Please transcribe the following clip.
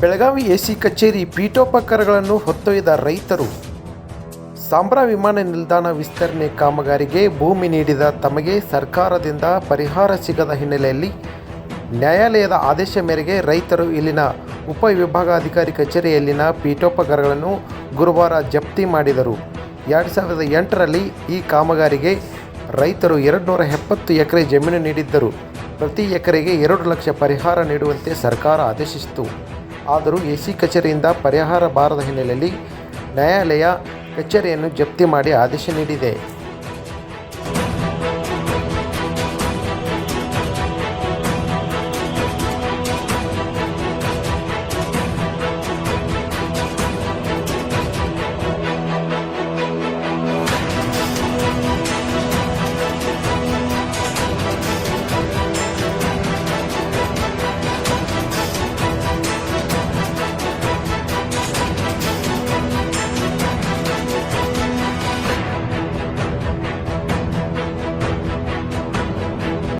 Belagavi AC ಕಚೇರಿ ಪೀಠೋಪಕರಗಳನ್ನು ಹೊತ್ತೊಯ್ದ ರೈತರು. ಸಾಂಬ್ರಾ ವಿಮಾನ ನಿಲ್ದಾಣ ವಿಸ್ತರಣೆ ಕಾಮಗಾರಿಗೆ ಭೂಮಿ ನೀಡಿದ ತಮಗೆ ಸರ್ಕಾರದಿಂದ ಪರಿಹಾರ ಸಿಗದ ಹಿನ್ನೆಲೆಯಲ್ಲಿ ನ್ಯಾಯಾಲಯದ ಆದೇಶ ಮೇರೆಗೆ ರೈತರು ಇಲ್ಲಿನ ಉಪವಿಭಾಗಾಧಿಕಾರಿ ಕಚೇರಿಯಲ್ಲಿನ ಪೀಠೋಪಕರಗಳನ್ನು ಗುರುವಾರ ಜಪ್ತಿ ಮಾಡಿದರು. ಎರಡು ಸಾವಿರದ ಎಂಟರಲ್ಲಿ ಈ ಕಾಮಗಾರಿಗೆ ರೈತರು ಎರಡು ನೂರ ಎಪ್ಪತ್ತು ಎಕರೆ ಜಮೀನು ನೀಡಿದ್ದರು. ಪ್ರತಿ ಎಕರೆಗೆ ಎರಡು ಲಕ್ಷ ಪರಿಹಾರ ನೀಡುವಂತೆ ಸರ್ಕಾರ ಆದೇಶಿಸಿತು. ಆದರೂ ಎಸಿ ಕಚೇರಿಯಿಂದ ಪರಿಹಾರ ಬಾರದ ಹಿನ್ನೆಲೆಯಲ್ಲಿ ನ್ಯಾಯಾಲಯ ಕಚೇರಿಯನ್ನು ಜಪ್ತಿ ಮಾಡಿ ಆದೇಶ ನೀಡಿದೆ.